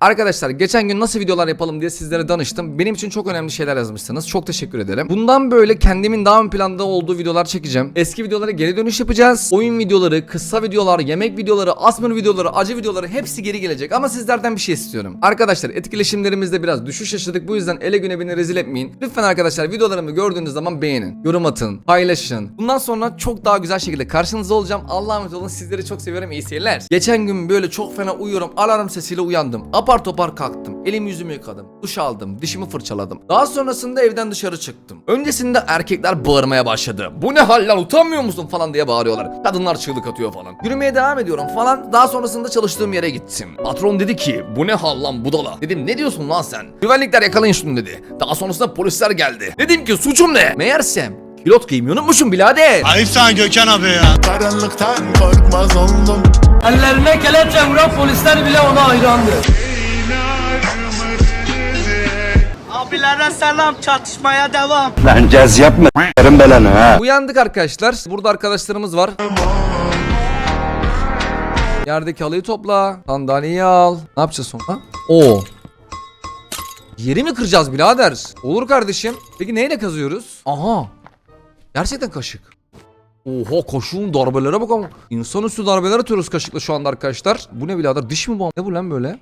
Arkadaşlar geçen gün nasıl videolar yapalım diye sizlere danıştım. Benim için çok önemli şeyler yazmışsınız. Çok teşekkür ederim. Bundan böyle kendimin daha ön planda olduğu videolar çekeceğim. Eski videolara geri dönüş yapacağız. Oyun videoları, kısa videolar, yemek videoları, asmır videoları, acı videoları hepsi geri gelecek. Ama sizlerden bir şey istiyorum. Arkadaşlar etkileşimlerimizde biraz düşüş yaşadık. Bu yüzden ele güne beni rezil etmeyin. Lütfen arkadaşlar videolarımı gördüğünüz zaman beğenin. Yorum atın. Paylaşın. Bundan sonra çok daha güzel şekilde karşınızda olacağım. Allah'a emanet olun. Sizleri çok seviyorum. İyi seyirler. Geçen gün böyle çok fena uyuyorum. Alarm sesiyle uyandım. Apar topar kalktım. Elimi yüzümü yıkadım. Duş aldım. Dişimi fırçaladım. Daha sonrasında evden dışarı çıktım. Öncesinde erkekler bağırmaya başladı. Bu ne hal lan utanmıyor musun falan diye bağırıyorlar. Kadınlar çığlık atıyor falan. Yürümeye devam ediyorum falan. Daha sonrasında çalıştığım yere gittim. Patron dedi ki bu ne hal lan budala. Dedim ne diyorsun lan sen? Güvenlikler yakalayın şunu dedi. Daha sonrasında polisler geldi. Dedim ki suçum ne? Meğersem pilot giymeyi unutmuşum birader. Ayıp sana Gökhan abi ya. Karanlıktan korkmaz oldum Ellerine kelepçe vuran polisler bile ona hayrandı. Abilere selam çatışmaya devam. Lan caz yapma s**erim belanı ha. Uyandık arkadaşlar. Burada arkadaşlarımız var. Yerdeki halıyı topla. Sandalyeyi al. Ne yapacağız sonra? Oo. Yeri mi kıracağız birader? Olur kardeşim. Peki neyle kazıyoruz? Aha. Gerçekten kaşık. Oha kaşığın darbelere bak ama. İnsanüstü darbeler atıyoruz kaşıkla şu anda arkadaşlar. Bu ne birader? Diş mi bu? Ne bu lan böyle?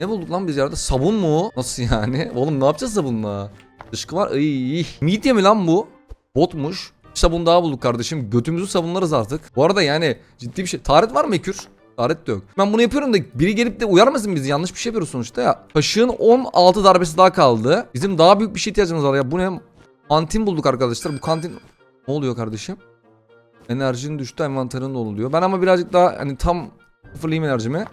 Ne bulduk lan biz yerde? Sabun mu? Nasıl yani? Oğlum ne yapacağız sabunla? Dışkı var. Iy. Midye mi lan bu? Botmuş. Bir sabun daha bulduk kardeşim. Götümüzü sabunlarız artık. Bu arada yani ciddi bir şey. Taharet var mı Ekür? Taharet de yok. Ben bunu yapıyorum da biri gelip de uyarmasın bizi. Yanlış bir şey yapıyoruz sonuçta ya. Kaşığın 16 darbesi daha kaldı. Bizim daha büyük bir şey ihtiyacımız var ya. Bu ne? Kantin bulduk arkadaşlar. Bu kantin... Ne oluyor kardeşim? Enerjin düştü envanterin dolu diyor. Ben ama birazcık daha hani tam sıfırlayayım enerjimi.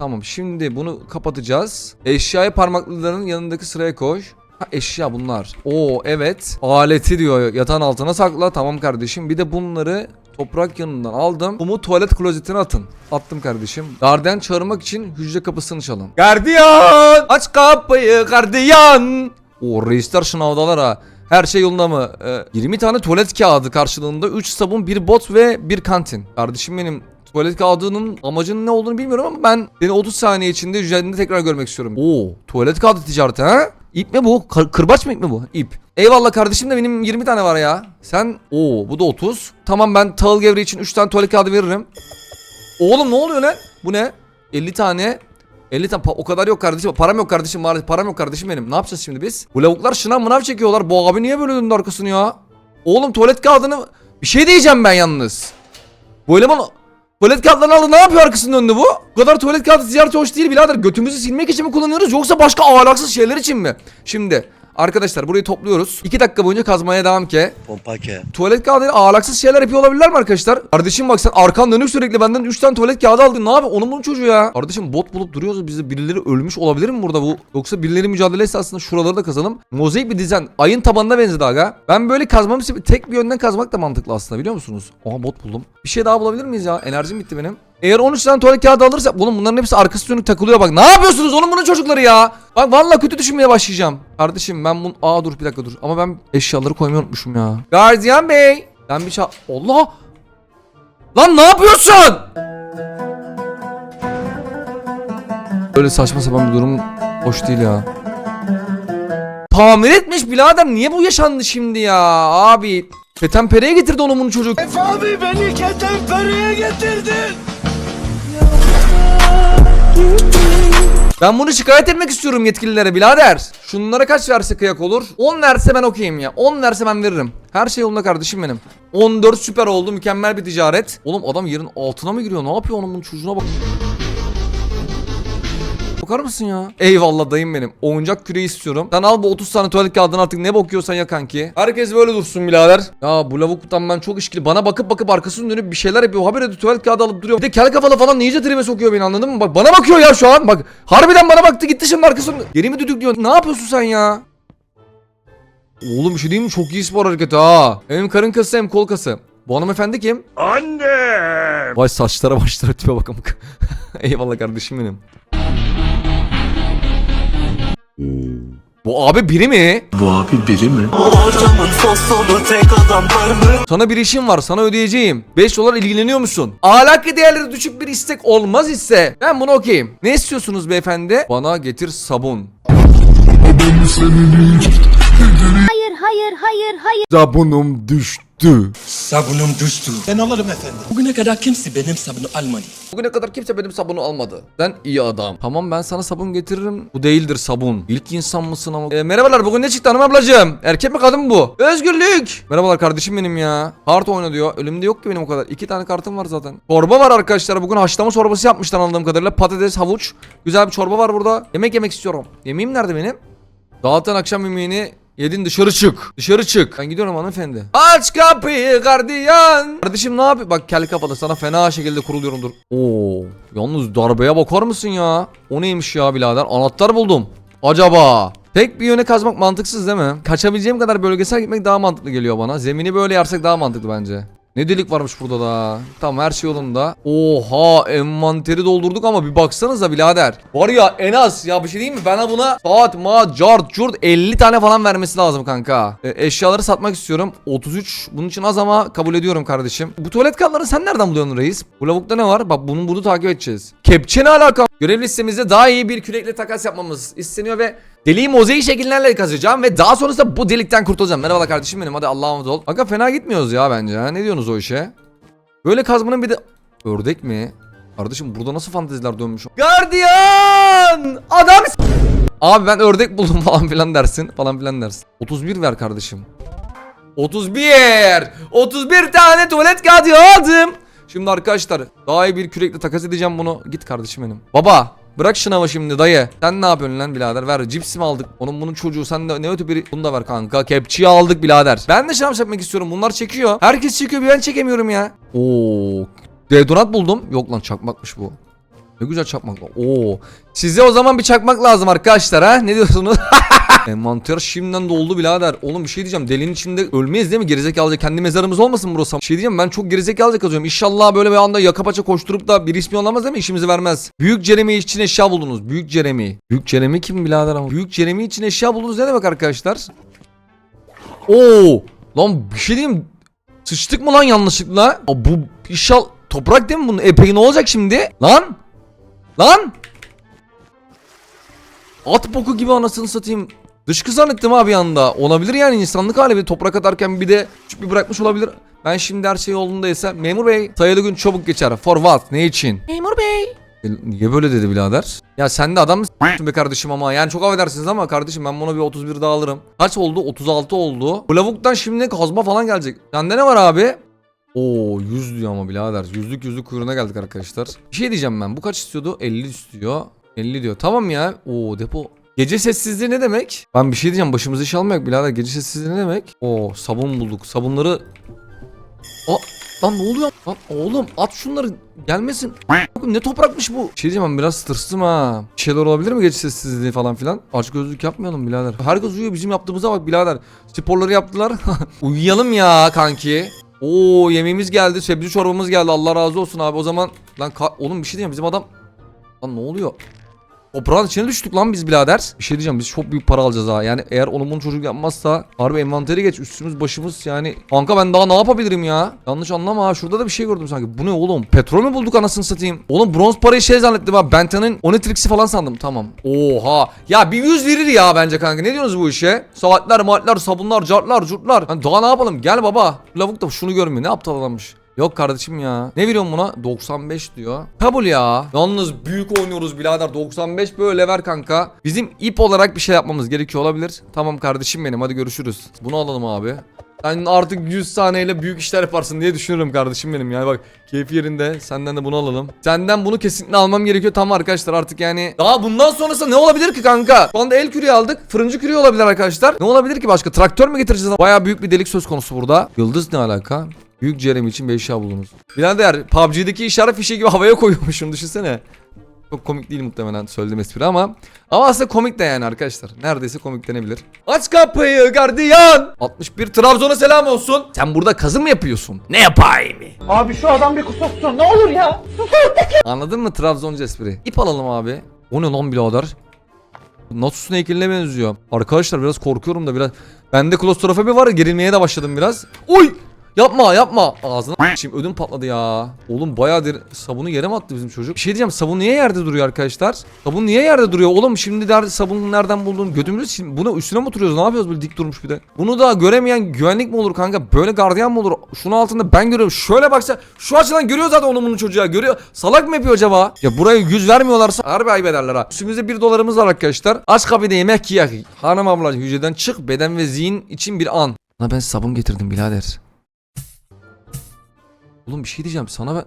Tamam şimdi bunu kapatacağız. Eşyayı parmaklıların yanındaki sıraya koy. Ha eşya bunlar. Oo evet. Aleti diyor yatağın altına sakla. Tamam kardeşim. Bir de bunları toprak yanından aldım. Kumu tuvalet klozetine atın. Attım kardeşim. Gardiyan çağırmak için hücre kapısını çalın. Gardiyan! Aç kapıyı gardiyan! O reisler şınavdalar ha. Her şey yolunda mı? Ee, 20 tane tuvalet kağıdı karşılığında 3 sabun, 1 bot ve 1 kantin. Kardeşim benim tuvalet kağıdının amacının ne olduğunu bilmiyorum ama ben seni 30 saniye içinde üzerinde tekrar görmek istiyorum. Oo, tuvalet kağıdı ticareti ha? İp mi bu? Kır- kırbaç mı ip mi bu? İp. Eyvallah kardeşim de benim 20 tane var ya. Sen oo bu da 30. Tamam ben tahıl gevreği için 3 tane tuvalet kağıdı veririm. Oğlum ne oluyor lan? Bu ne? 50 tane 50 tane o kadar yok kardeşim. Param yok kardeşim maalesef. Param yok kardeşim benim. Ne yapacağız şimdi biz? Bu lavuklar şınav mınav çekiyorlar. Bu abi niye böyle döndü arkasını ya? Oğlum tuvalet kağıdını... Bir şey diyeceğim ben yalnız. Bu eleman tuvalet kağıtlarını aldı ne yapıyor arkasını döndü bu? Bu kadar tuvalet kağıdı ziyareti hoş değil birader. Götümüzü silmek için mi kullanıyoruz yoksa başka ahlaksız şeyler için mi? Şimdi arkadaşlar burayı topluyoruz. 2 dakika boyunca kazmaya devam ki. Pompake. Tuvalet kağıdıyla ahlaksız şeyler yapıyor olabilirler mi arkadaşlar? Kardeşim bak sen arkan dönük sürekli benden 3 tane tuvalet kağıdı aldın. Ne yapıyor? Onun bunun çocuğu ya. Kardeşim bot bulup duruyoruz. Bizi birileri ölmüş olabilir mi burada bu? Yoksa birileri mücadele esnasında şuraları da kazalım. Mozaik bir dizen. Ayın tabanına benzedi aga. Ben böyle kazmamı tek bir yönden kazmak da mantıklı aslında biliyor musunuz? Oha bot buldum. Bir şey daha bulabilir miyiz ya? Enerjim bitti benim. Eğer 13 tane tuvalet kağıdı alırsak oğlum bunların hepsi arkası dönük takılıyor bak. Ne yapıyorsunuz oğlum bunun çocukları ya? Bak vallahi kötü düşünmeye başlayacağım. Kardeşim ben bunu... Aa dur bir dakika dur. Ama ben eşyaları koymayı unutmuşum ya. Gardiyan bey. Ben bir şey... Allah! Lan ne yapıyorsun? Böyle saçma sapan bir durum hoş değil ya. Tamir etmiş birader. Niye bu yaşandı şimdi ya? Abi. Ketenpere'ye getirdi onu bunu çocuk. Abi beni ketenpereye getirdin. Ben bunu şikayet etmek istiyorum yetkililere birader. Şunlara kaç verse kıyak olur? 10 verse ben okeyim ya. 10 verse ben veririm. Her şey yolunda kardeşim benim. 14 süper oldu. Mükemmel bir ticaret. Oğlum adam yerin altına mı giriyor? Ne yapıyor onun bunun çocuğuna bak. Bakar mısın ya? Eyvallah dayım benim. Oyuncak küreği istiyorum. Sen al bu 30 tane tuvalet kağıdını artık ne bakıyorsan ya kanki. Herkes böyle dursun birader. Ya bu lavuktan ben çok işkili. Bana bakıp bakıp arkasını dönüp bir şeyler yapıyor. Habire de tuvalet kağıdı alıp duruyor. Bir de kel kafalı falan iyice tribe sokuyor beni anladın mı? Bak bana bakıyor ya şu an. Bak harbiden bana baktı gitti şimdi arkasını. Geri mi düdüklüyor? Ne yapıyorsun sen ya? Oğlum bir şey değil mi? Çok iyi spor hareketi ha. Hem karın kası hem kol kası. Bu hanımefendi kim? Anne. Vay saçlara başlara tipe bakalım. Eyvallah kardeşim benim. Bu abi biri mi? Bu abi biri mi? Sana bir işim var sana ödeyeceğim. 5 dolar ilgileniyor musun? Ahlaki değerleri düşük bir istek olmaz ise ben bunu okuyayım. Ne istiyorsunuz beyefendi? Bana getir sabun. Hayır, hayır, hayır, hayır. Sabunum düştü. Sabunum düştü. Ben alırım efendim. Bugüne kadar kimse benim sabunu almadı. Bugüne kadar kimse benim sabunu almadı. Sen iyi adam. Tamam ben sana sabun getiririm. Bu değildir sabun. İlk insan mısın ama? E, merhabalar bugün ne çıktı hanım ablacığım? Erkek mi kadın mı bu? Özgürlük. Merhabalar kardeşim benim ya. Kart oyna diyor. Önümde yok ki benim o kadar. İki tane kartım var zaten. Çorba var arkadaşlar. Bugün haşlama çorbası yapmışlar anladığım kadarıyla. Patates, havuç. Güzel bir çorba var burada. Yemek yemek istiyorum. Yemeğim nerede benim? Zaten akşam yemeğini yedin dışarı çık. Dışarı çık. Ben gidiyorum hanımefendi. Aç kapıyı gardiyan. Kardeşim ne yapıyor? Bak kel kafalı sana fena şekilde kuruluyorum dur. Oo, yalnız darbeye bakar mısın ya? O neymiş ya birader? Anahtar buldum. Acaba? Tek bir yöne kazmak mantıksız değil mi? Kaçabileceğim kadar bölgesel gitmek daha mantıklı geliyor bana. Zemini böyle yarsak daha mantıklı bence. Ne delik varmış burada da. Tamam her şey yolunda. Oha envanteri doldurduk ama bir baksanıza birader. Var ya en az ya bir şey diyeyim mi? Bana buna saat ma cart curt 50 tane falan vermesi lazım kanka. E, eşyaları satmak istiyorum. 33 bunun için az ama kabul ediyorum kardeşim. Bu tuvalet kağıtlarını sen nereden buluyorsun reis? Bu lavukta ne var? Bak bunun bunu takip edeceğiz. Kepçe ne alaka? Görev listemizde daha iyi bir kürekle takas yapmamız isteniyor ve Deliği mozaik şekillerle kazacağım ve daha sonrasında bu delikten kurtulacağım. Merhaba kardeşim benim hadi Allah'a emanet ol. Aga fena gitmiyoruz ya bence ha. Ne diyorsunuz o işe? Böyle kazmanın bir de... Ördek mi? Kardeşim burada nasıl fanteziler dönmüş? Gardiyan! Adam Abi ben ördek buldum falan filan dersin. Falan filan dersin. 31 ver kardeşim. 31! 31 tane tuvalet kağıdı aldım. Şimdi arkadaşlar daha iyi bir kürekle takas edeceğim bunu. Git kardeşim benim. Baba bırak şınavı şimdi dayı. Sen ne yapıyorsun lan birader? Ver cips mi aldık? Onun bunun çocuğu sen de ne öte biri. Bunu da ver kanka. Kepçeyi aldık birader. Ben de şınav çekmek istiyorum. Bunlar çekiyor. Herkes çekiyor ben çekemiyorum ya. Oo. Deodorant buldum. Yok lan çakmakmış bu. Ne güzel çakmak lan. Oo. Size o zaman bir çakmak lazım arkadaşlar ha? Ne diyorsunuz? Envanter şimdiden doldu birader. Oğlum bir şey diyeceğim. Delinin içinde ölmeyiz değil mi? Gerizekalıca kendi mezarımız olmasın burası? Bir şey diyeceğim ben çok gerizekalıca kazıyorum. İnşallah böyle bir anda yaka paça koşturup da bir ismi olamaz değil mi? İşimizi vermez. Büyük Jeremy için eşya buldunuz. Büyük Jeremy. Büyük Jeremy kim birader ama? Büyük Jeremy için eşya buldunuz ne demek arkadaşlar? Oo! Lan bir şey diyeyim. Sıçtık mı lan yanlışlıkla? Aa, bu inşallah toprak değil mi bunun? Epey ne olacak şimdi? Lan! Lan! At boku gibi anasını satayım. Dışkı zannettim abi anda. Olabilir yani insanlık hali bir toprak atarken bir de küçük bir bırakmış olabilir. Ben şimdi her şey yolundaysa memur bey sayılı gün çabuk geçer. For what? Ne için? Memur bey. Niye böyle dedi birader? Ya sen de adam mısın be kardeşim ama yani çok affedersiniz ama kardeşim ben buna bir 31 daha alırım. Kaç oldu? 36 oldu. Bu lavuktan şimdi kazma falan gelecek. Sende ne var abi? Oo 100 diyor ama birader. Yüzlük yüzlük kuyruğuna geldik arkadaşlar. Bir şey diyeceğim ben. Bu kaç istiyordu? 50 istiyor. 50 diyor. Tamam ya. Oo depo. Gece sessizliği ne demek? Ben bir şey diyeceğim. Başımıza iş almayak birader. Gece sessizliği ne demek? Oo sabun bulduk. Sabunları... Aa lan ne oluyor? Lan oğlum at şunları gelmesin. Bakın ne toprakmış bu. Şey diyeceğim ben biraz tırstım ha. Şeyler olabilir mi gece sessizliği falan filan? Aç gözlük yapmayalım birader. Herkes uyuyor bizim yaptığımıza bak birader. Sporları yaptılar. Uyuyalım ya kanki. Oo yemeğimiz geldi. Sebze çorbamız geldi. Allah razı olsun abi. O zaman lan oğlum bir şey diyeceğim. Bizim adam Lan ne oluyor? Toprağın içine düştük lan biz birader. Bir şey diyeceğim biz çok büyük para alacağız ha. Yani eğer onun bunu çocuk yapmazsa harbi envanteri geç üstümüz başımız yani. Kanka ben daha ne yapabilirim ya? Yanlış anlama ha. Şurada da bir şey gördüm sanki. Bu ne oğlum? Petrol mü bulduk anasını satayım? Oğlum bronz parayı şey zannettim ha. Benton'ın Onitrix'i falan sandım. Tamam. Oha. Ya bir yüz verir ya bence kanka. Ne diyorsunuz bu işe? Saatler, maatler, sabunlar, cartlar, curtlar. Hani daha ne yapalım? Gel baba. Lavuk da şunu görmüyor. Ne aptal adammış. Yok kardeşim ya. Ne veriyorsun buna? 95 diyor. Kabul ya. Yalnız büyük oynuyoruz birader. 95 böyle ver kanka. Bizim ip olarak bir şey yapmamız gerekiyor olabilir. Tamam kardeşim benim hadi görüşürüz. Bunu alalım abi. Sen artık 100 saniyeyle büyük işler yaparsın diye düşünüyorum kardeşim benim. Yani bak keyfi yerinde. Senden de bunu alalım. Senden bunu kesinlikle almam gerekiyor. Tamam arkadaşlar artık yani. Daha bundan sonrası ne olabilir ki kanka? Şu anda el küreği aldık. Fırıncı küreği olabilir arkadaşlar. Ne olabilir ki başka? Traktör mü getireceğiz? Baya büyük bir delik söz konusu burada. Yıldız ne alaka? Büyük Jeremy için bir eşya buldunuz. Birader PUBG'deki işaret fişeği gibi havaya koyuyormuşum düşünsene. Çok komik değil muhtemelen söylediğim espri ama ama aslında komik de yani arkadaşlar. Neredeyse komik denebilir. Aç kapıyı gardiyan. 61 Trabzon'a selam olsun. Sen burada kazı mı yapıyorsun? Ne yapayım? Abi şu adam bir kusursun ne olur ya. Anladın mı Trabzoncu espri? İp alalım abi. O ne lan birader? Nasus'un heykeline benziyor. Arkadaşlar biraz korkuyorum da biraz. Bende klostrofobi var gerilmeye de başladım biraz. Oy! Yapma yapma. Ağzına şimdi ödüm patladı ya. Oğlum bayağı derin. Sabunu yere mi attı bizim çocuk? Bir şey diyeceğim sabun niye yerde duruyor arkadaşlar? Sabun niye yerde duruyor? Oğlum şimdi der sabunu nereden buldun? Götümüzü sil- Buna üstüne mi oturuyoruz? Ne yapıyoruz böyle dik durmuş bir de? Bunu da göremeyen güvenlik mi olur kanka? Böyle gardiyan mı olur? Şunun altında ben görüyorum. Şöyle baksa şu açıdan görüyor zaten onu bunun çocuğa. Görüyor. Salak mı yapıyor acaba? Ya buraya yüz vermiyorlarsa harbi ayıp ederler ha. Üstümüzde bir dolarımız var arkadaşlar. Aç kapıda yemek yiyak. Hanım ablacığım hücreden çık. Beden ve zihin için bir an. Lan ben sabun getirdim birader. Oğlum bir şey diyeceğim sana ben...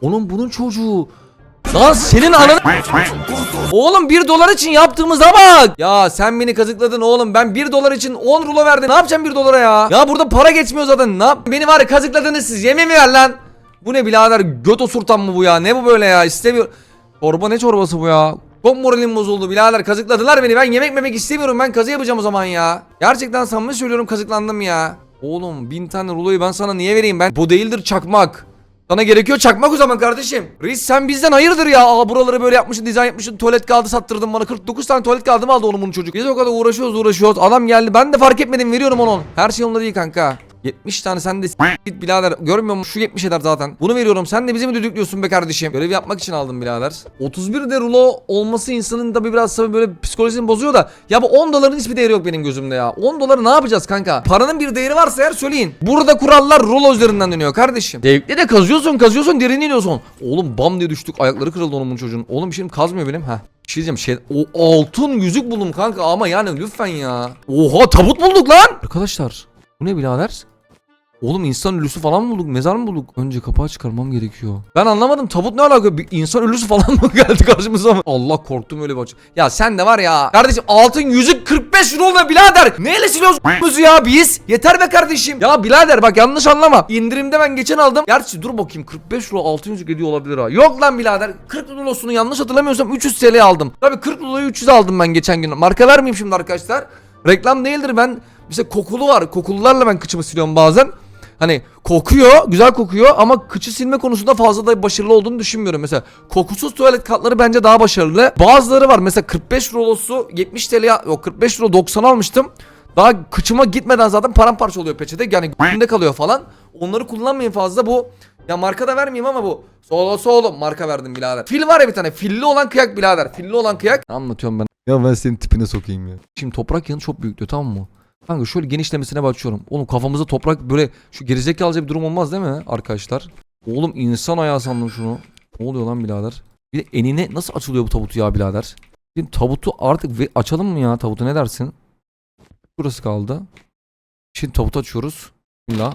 Onun bunun çocuğu. Lan senin ananı... Oğlum 1 dolar için yaptığımıza bak. Ya sen beni kazıkladın oğlum. Ben 1 dolar için 10 rulo verdim. Ne yapacağım 1 dolara ya? Ya burada para geçmiyor zaten. Ne yap? Beni var ya kazıkladınız siz. Yemin mi ver lan? Bu ne birader? Göt osurtan mı bu ya? Ne bu böyle ya? İstemiyor. Çorba ne çorbası bu ya? Çok moralim bozuldu birader kazıkladılar beni ben yemek memek istemiyorum ben kazı yapacağım o zaman ya Gerçekten samimi söylüyorum kazıklandım ya Oğlum bin tane ruloyu ben sana niye vereyim ben Bu değildir çakmak sana gerekiyor çakmak o zaman kardeşim. Reis sen bizden hayırdır ya. Aa buraları böyle yapmışsın, dizayn yapmışsın. Tuvalet kağıdı sattırdın bana. 49 tane tuvalet kağıdı mı aldı onun bunun çocuk? Biz o kadar uğraşıyoruz uğraşıyoruz. Adam geldi. Ben de fark etmedim. Veriyorum onu. Her şey yolunda değil kanka. 70 tane sen de git birader. Görmüyor musun? Şu 70 eder zaten. Bunu veriyorum. Sen de bizi mi düdüklüyorsun be kardeşim? Görev yapmak için aldım birader. 31 de rulo olması insanın tabi biraz tabii böyle psikolojisini bozuyor da. Ya bu 10 doların hiçbir değeri yok benim gözümde ya. 10 doları ne yapacağız kanka? Paranın bir değeri varsa eğer söyleyin. Burada kurallar rulo üzerinden dönüyor kardeşim. Devkle de kazıyorsun kazıyorsun derin iniyorsun. Oğlum bam diye düştük. Ayakları kırıldı onun çocuğun. Oğlum şimdi kazmıyor benim. Heh. Bir şey diyeceğim şey o altın yüzük buldum kanka ama yani lütfen ya. Oha tabut bulduk lan. Arkadaşlar bu ne birader? Oğlum insan ölüsü falan mı bulduk? Mezar mı bulduk? Önce kapağı çıkarmam gerekiyor. Ben anlamadım. Tabut ne alaka? Bir insan ölüsü falan mı geldi karşımıza? Allah korktum öyle bir açı. Ya sen de var ya. Kardeşim altın yüzük 45 euro ne birader? Neyle siliyoruz ya biz? Yeter be kardeşim. Ya birader bak yanlış anlama. İndirimde ben geçen aldım. Gerçi dur bakayım 45 euro altın yüzük ediyor olabilir ha. Yok lan birader. 40 lirosunu yanlış hatırlamıyorsam 300 TL aldım. Tabii 40 lirayı 300 aldım ben geçen gün. Marka vermeyeyim şimdi arkadaşlar. Reklam değildir ben. Mesela kokulu var. Kokulularla ben kıçımı siliyorum bazen. Hani kokuyor, güzel kokuyor ama kıçı silme konusunda fazla da başarılı olduğunu düşünmüyorum. Mesela kokusuz tuvalet katları bence daha başarılı. Bazıları var mesela 45 rolosu 70 TL yok 45 euro 90 almıştım. Daha kıçıma gitmeden zaten paramparça oluyor peçete. Yani günde kalıyor falan. Onları kullanmayın fazla bu. Ya marka da vermeyeyim ama bu. Solo solo marka verdim birader. Fil var ya bir tane. Filli olan kıyak birader. Filli olan kıyak. Ne anlatıyorum ben? Ya ben senin tipine sokayım ya. Şimdi toprak yanı çok büyük diyor tamam mı? Kanka şöyle genişlemesine başlıyorum. Oğlum kafamıza toprak böyle şu gerizekalıca bir durum olmaz değil mi arkadaşlar? Oğlum insan ayağı sandım şunu. Ne oluyor lan birader? Bir de enine nasıl açılıyor bu tabutu ya birader? Şimdi tabutu artık açalım mı ya tabutu ne dersin? Burası kaldı. Şimdi tabutu açıyoruz. Bismillah.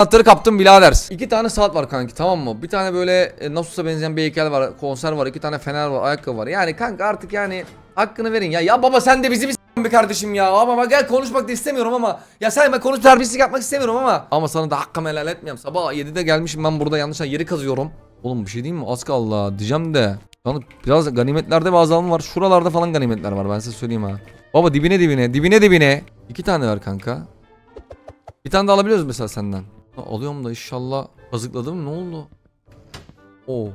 Anahtarı kaptım birader. İki tane saat var kanki tamam mı? Bir tane böyle e, Nasus'a benzeyen bir heykel var. Konser var. iki tane fener var. Ayakkabı var. Yani kanka artık yani hakkını verin ya. Ya baba sen de bizi bir s- be kardeşim ya. Ama bak gel konuşmak da istemiyorum ama. Ya sen ben konuş terbiyesizlik yapmak istemiyorum ama. Ama sana da hakkımı helal etmiyorum. Sabah 7'de gelmişim ben burada yanlışla yeri kazıyorum. Oğlum bir şey diyeyim mi? Az kaldı ha. Diyeceğim de. Yani biraz ganimetlerde bir azalma var. Şuralarda falan ganimetler var ben size söyleyeyim ha. Baba dibine dibine dibine dibine. İki tane ver kanka. Bir tane de alabiliyoruz mesela senden. Alıyorum da inşallah kazıkladım ne oldu? Oo.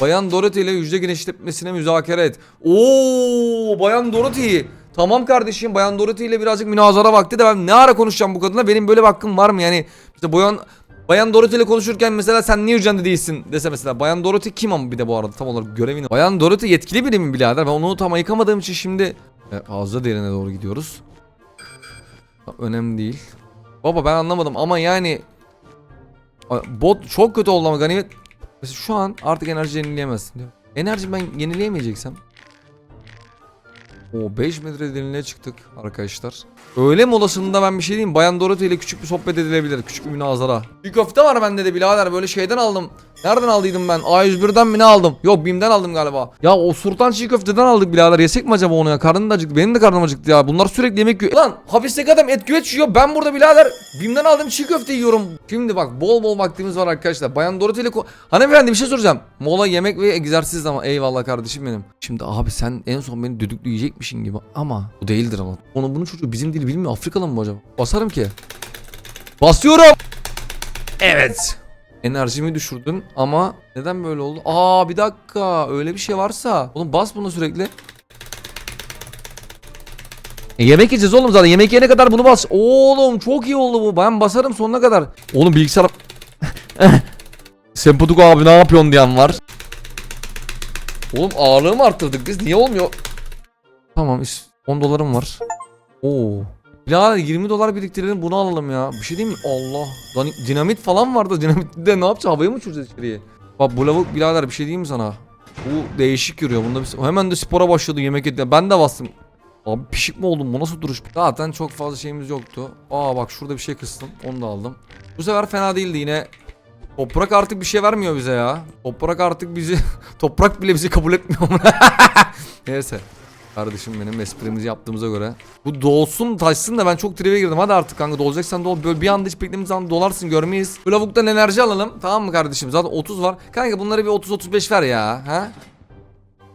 Bayan Dorothy ile hücre genişletmesine müzakere et. Oo, Bayan Dorothy. Tamam kardeşim Bayan Dorothy ile birazcık münazara vakti de ben ne ara konuşacağım bu kadınla? Benim böyle bir hakkım var mı? Yani işte Bayan Bayan Dorothy ile konuşurken mesela sen niye hücrende değilsin dese mesela. Bayan Dorothy kim ama bir de bu arada tam olarak görevini. Bayan Dorothy yetkili biri mi birader? Ben onu tam ayıkamadığım için şimdi e, fazla derine doğru gidiyoruz. Önemli değil. Baba ben anlamadım ama yani bot çok kötü oldu ama ganimet Mesela şu an artık enerji yenileyemezsin diyor. Enerji ben yenileyemeyeceksem o 5 metre derinliğe çıktık arkadaşlar. Öğle molasında ben bir şey diyeyim. Bayan Dorothy ile küçük bir sohbet edilebilir. Küçük bir münazara. Bir köfte var bende de birader. Böyle şeyden aldım. Nereden aldıydım ben? A101'den mi ne aldım? Yok BİM'den aldım galiba. Ya o sultan çiğ köfteden aldık birader. Yesek mi acaba onu ya? Karnım da acıktı. Benim de karnım acıktı ya. Bunlar sürekli yemek yiyor. Lan hapisteki adam et güveç yiyor. Ben burada birader BİM'den aldığım çiğ köfte yiyorum. Şimdi bak bol bol vaktimiz var arkadaşlar. Bayan Dorothy ile... Hanımefendi bir şey soracağım. Mola yemek ve egzersiz ama eyvallah kardeşim benim. Şimdi abi sen en son beni düdükleyecekmişin gibi ama bu değildir ama. Onu bunun çocuğu bizim dili bilmiyor. Afrikalı mı bu acaba? Basarım ki. Basıyorum. Evet. Enerjimi düşürdün ama neden böyle oldu? Aa bir dakika öyle bir şey varsa. Oğlum bas bunu sürekli. E, yemek yiyeceğiz oğlum zaten. Yemek yiyene kadar bunu bas. Oğlum çok iyi oldu bu. Ben basarım sonuna kadar. Oğlum bilgisayar... Sempatik abi ne yapıyorsun diyen var. Oğlum ağırlığı mı arttırdık biz? Niye olmuyor? Tamam iş- 10 dolarım var. Oo. Birader 20 dolar biriktirelim bunu alalım ya. Bir şey diyeyim mi? Allah. Lan dinamit falan vardı. Dinamit de ne yapacağız? Havaya mı uçuracağız içeriye? Bak bu lavuk birader bir şey diyeyim mi sana? Bu değişik yürüyor. Bunda bir... Hemen de spora başladı yemek etmeye. Ben de bastım. Abi pişik mi oldum? Bu nasıl duruş? Zaten çok fazla şeyimiz yoktu. Aa bak şurada bir şey kıstım. Onu da aldım. Bu sefer fena değildi yine. Toprak artık bir şey vermiyor bize ya. Toprak artık bizi... Toprak bile bizi kabul etmiyor. Neyse. Kardeşim benim esprimizi yaptığımıza göre. Bu dolsun taşsın da ben çok tribe girdim. Hadi artık kanka dolacaksan dol. Böyle bir anda hiç beklediğimiz zaman dolarsın görmeyiz. Bu lavuktan enerji alalım. Tamam mı kardeşim? Zaten 30 var. Kanka bunları bir 30-35 ver ya. Ha?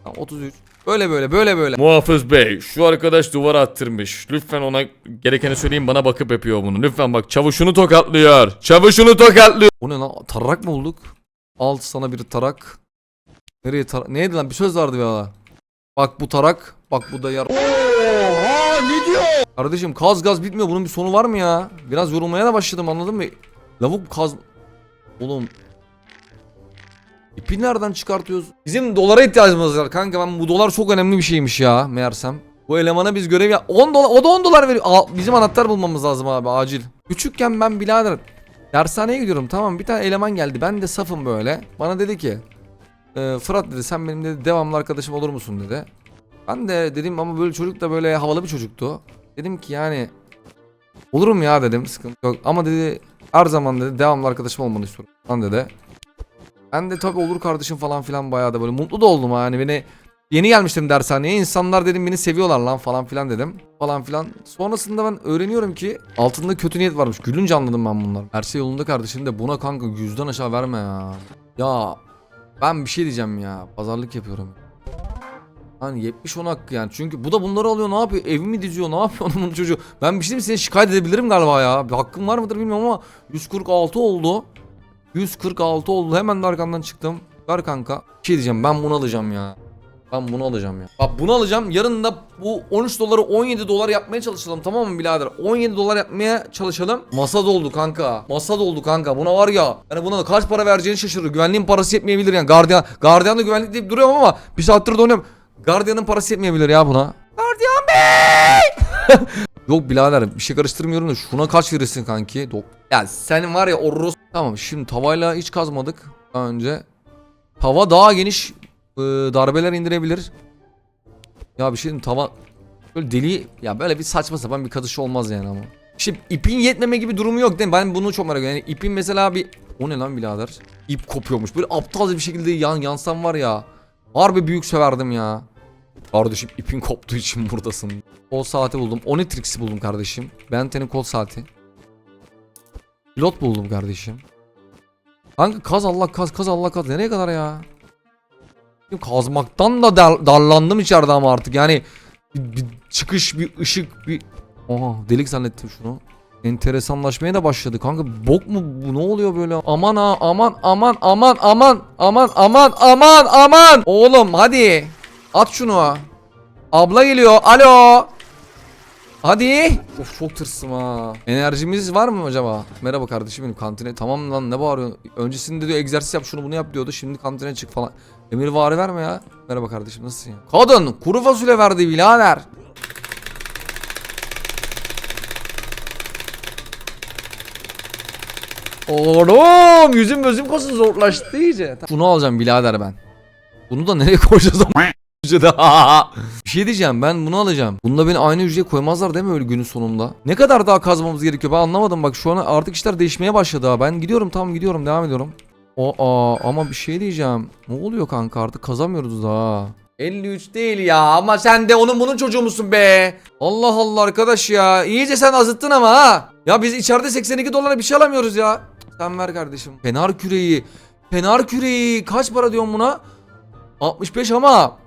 Tamam, 33. Böyle böyle böyle böyle. Muhafız Bey şu arkadaş duvara attırmış. Lütfen ona gerekeni söyleyin bana bakıp yapıyor bunu. Lütfen bak çavuşunu tokatlıyor. Çavuşunu tokatlıyor. O ne lan? Tarak mı olduk? Al sana bir tarak. Nereye tarak? Neydi lan? Bir söz vardı ya. Bak bu tarak. Bak bu da yar. Oha ne diyor? Kardeşim kaz gaz bitmiyor. Bunun bir sonu var mı ya? Biraz yorulmaya da başladım anladın mı? Lavuk kaz... Oğlum. İpi nereden çıkartıyoruz? Bizim dolara ihtiyacımız var kanka. Ben bu dolar çok önemli bir şeymiş ya meğersem. Bu elemana biz görev ya 10 dolar o da 10 dolar veriyor. Aa, bizim anahtar bulmamız lazım abi acil. Küçükken ben birader Dershaneye gidiyorum tamam bir tane eleman geldi ben de safım böyle bana dedi ki "E, Fırat dedi sen benim dedi devamlı arkadaşım olur musun dedi Ben de dedim ama böyle çocuk da böyle havalı bir çocuktu Dedim ki yani Olurum ya dedim sıkıntı yok ama dedi her zaman dedi devamlı arkadaşım olmanı istiyorum falan dedi Ben de tabii olur kardeşim falan filan bayağı da böyle mutlu da oldum yani beni Yeni gelmiştim dershaneye. İnsanlar dedim beni seviyorlar lan falan filan dedim. Falan filan. Sonrasında ben öğreniyorum ki altında kötü niyet varmış. Gülünce anladım ben bunlar. Her şey yolunda kardeşim de buna kanka yüzden aşağı verme ya. Ya ben bir şey diyeceğim ya. Pazarlık yapıyorum. Hani 70 on hakkı yani. Çünkü bu da bunları alıyor ne yapıyor? Evimi diziyor ne yapıyor onun çocuğu? Ben bir şey diyeyim mi? seni şikayet edebilirim galiba ya. Bir hakkım var mıdır bilmiyorum ama 146 oldu. 146 oldu. Hemen de arkandan çıktım. Ver kanka. Bir şey diyeceğim ben bunu alacağım ya. Ben bunu alacağım ya. Bak bunu alacağım. Yarın da bu 13 doları 17 dolar yapmaya çalışalım tamam mı birader? 17 dolar yapmaya çalışalım. Masa doldu kanka. Masa doldu kanka. Buna var ya. Yani buna da kaç para vereceğini şaşırır. Güvenliğin parası yetmeyebilir yani. Gardiyan. Gardiyan da güvenlik deyip duruyorum ama bir saattir de oynuyorum. Gardiyanın parası yetmeyebilir ya buna. Gardiyan bey! Yok birader bir şey karıştırmıyorum da şuna kaç verirsin kanki? Dok ya senin var ya o Rus... Tamam şimdi tavayla hiç kazmadık daha önce. Tava daha geniş e, darbeler indirebilir. Ya bir şey diyeyim, tava böyle deli ya böyle bir saçma sapan bir katış olmaz yani ama. Şimdi ipin yetmeme gibi durumu yok değil mi? Ben bunu çok merak ediyorum. Yani ipin mesela bir o ne lan birader? İp kopuyormuş. Böyle aptalca bir şekilde yan yansam var ya. Harbi büyük severdim ya. Kardeşim ipin koptuğu için buradasın. Kol saati buldum. Onitrix'i buldum kardeşim. Benten'in kol saati. Pilot buldum kardeşim. Kanka kaz Allah kaz kaz Allah kaz. Nereye kadar ya? Kazmaktan da dar- darlandım içeride ama artık. Yani bir, bir çıkış bir ışık bir Oha delik zannettim şunu. Enteresanlaşmaya da başladı. Kanka bok mu bu? Ne oluyor böyle? Aman ha aman aman aman aman aman aman aman aman! Oğlum hadi. At şunu. Abla geliyor. Alo Hadi. Of çok tırsım ha. Enerjimiz var mı acaba? Merhaba kardeşim benim kantine. Tamam lan ne bağırıyorsun? Öncesinde diyor egzersiz yap şunu bunu yap diyordu. Şimdi kantine çık falan. Emir vari verme ya. Merhaba kardeşim nasılsın ya? Kadın kuru fasulye verdi birader. Oğlum yüzüm gözüm kosu zorlaştı iyice. Bunu alacağım birader ben. Bunu da nereye koyacağız? bir şey diyeceğim ben bunu alacağım. Bunda beni aynı hücreye koymazlar değil mi öyle günün sonunda? Ne kadar daha kazmamız gerekiyor ben anlamadım bak şu an artık işler değişmeye başladı ha. Ben gidiyorum tamam gidiyorum devam ediyorum. Aa ama bir şey diyeceğim. Ne oluyor kanka artık kazamıyoruz daha. 53 değil ya ama sen de onun bunun çocuğu musun be? Allah Allah arkadaş ya. İyice sen azıttın ama ha. Ya biz içeride 82 dolara bir şey alamıyoruz ya. Sen ver kardeşim. Penar küreği. Penar küreği. Kaç para diyorsun buna? 65 ama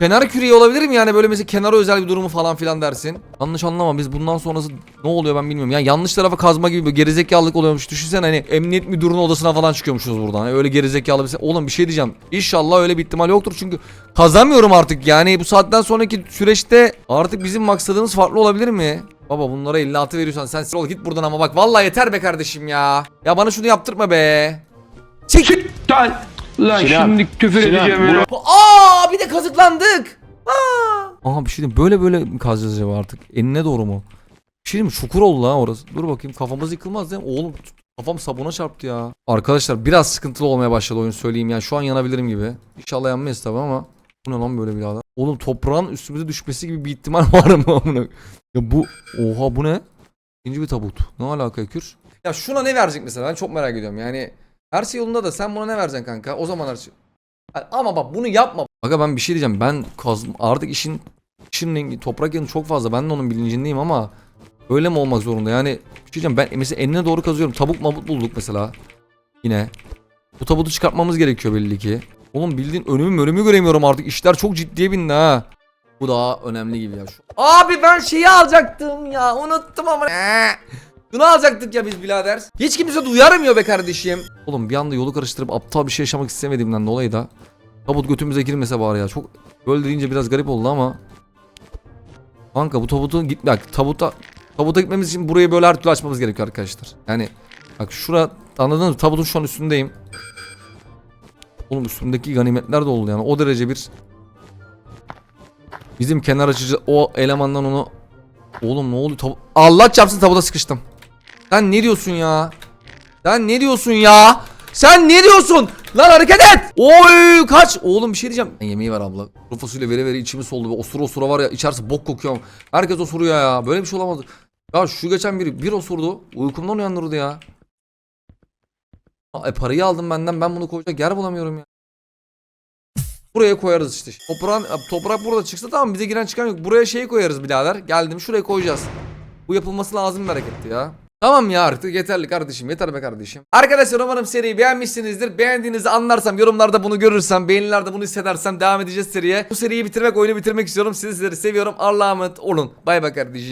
Kenar küreği olabilir mi yani böyle mesela kenara özel bir durumu falan filan dersin. Yanlış anlama biz bundan sonrası ne oluyor ben bilmiyorum. Yani yanlış tarafa kazma gibi bir gerizekalılık oluyormuş. Düşünsene hani emniyet müdürünün odasına falan çıkıyormuşuz buradan. Hani öyle gerizekalı bir şey. Oğlum bir şey diyeceğim. İnşallah öyle bir ihtimal yoktur çünkü kazamıyorum artık yani bu saatten sonraki süreçte artık bizim maksadımız farklı olabilir mi? Baba bunlara 56 veriyorsan sen ol git buradan ama bak vallahi yeter be kardeşim ya. Ya bana şunu yaptırtma be. Çık. Lan şimdi küfür edeceğim ya. Aa bir de kazıklandık. Aa. Aha bir şey diyeyim böyle böyle mi kazacağız acaba artık? Enine doğru mu? Bir şey diyeyim mi? Çukur oldu ha orası. Dur bakayım kafamız yıkılmaz değil mi? Oğlum kafam sabuna çarptı ya. Arkadaşlar biraz sıkıntılı olmaya başladı oyun söyleyeyim yani şu an yanabilirim gibi. İnşallah yanmayız tabi ama. Bu ne lan böyle birader? Oğlum toprağın üstümüze düşmesi gibi bir ihtimal var mı amına? Ya bu oha bu ne? İkinci bir tabut. Ne alaka kür? Ya şuna ne verecek mesela ben çok merak ediyorum yani. Her şey yolunda da sen buna ne vereceksin kanka? O zaman şey. Ama bak bunu yapma. Aga ben bir şey diyeceğim. Ben kaz artık işin işin rengi toprak yanı çok fazla. Ben de onun bilincindeyim ama öyle mi olmak zorunda? Yani bir şey diyeceğim. Ben mesela enine doğru kazıyorum. Tabuk mabut bulduk mesela. Yine. Bu tabutu çıkartmamız gerekiyor belli ki. Oğlum bildiğin önümü önümü göremiyorum artık. İşler çok ciddiye bindi ha. Bu daha önemli gibi ya. Şu... Abi ben şeyi alacaktım ya. Unuttum ama. Bunu alacaktık ya biz birader. Hiç kimse duyarmıyor be kardeşim. Oğlum bir anda yolu karıştırıp aptal bir şey yaşamak istemediğimden dolayı da tabut götümüze girmese bari ya. Çok böyle deyince biraz garip oldu ama. Kanka bu tabutu git bak tabuta tabuta gitmemiz için burayı böyle her türlü açmamız gerekiyor arkadaşlar. Yani bak şura anladınız mı? Tabutun şu an üstündeyim. Oğlum üstümdeki ganimetler de oldu yani o derece bir Bizim kenar açıcı o elemandan onu Oğlum ne oldu? Tabu- Allah çarpsın tabuta sıkıştım. Sen ne diyorsun ya? Sen ne diyorsun ya? Sen ne diyorsun? Lan hareket et. Oy kaç. Oğlum bir şey diyeceğim. Yemeği var abla. Kuru fasulye vere vere içimi soldu. Ve osura osura var ya içerisi bok kokuyor. Herkes osuruyor ya. Böyle bir şey olamaz. Ya şu geçen biri bir osurdu. Uykumdan uyandırdı ya. E parayı aldım benden. Ben bunu koyacak yer bulamıyorum ya. Buraya koyarız işte. Toprağın, toprak burada çıksa tamam bize giren çıkan yok. Buraya şey koyarız birader. Geldim şuraya koyacağız. Bu yapılması lazım bir hareketti ya. Tamam ya artık yeterli kardeşim yeter be kardeşim. Arkadaşlar umarım seriyi beğenmişsinizdir. Beğendiğinizi anlarsam yorumlarda bunu görürsem beğenilerde bunu hissedersem devam edeceğiz seriye. Bu seriyi bitirmek oyunu bitirmek istiyorum. Sizleri seviyorum. Allah'a emanet olun. Bay bay kardeşim.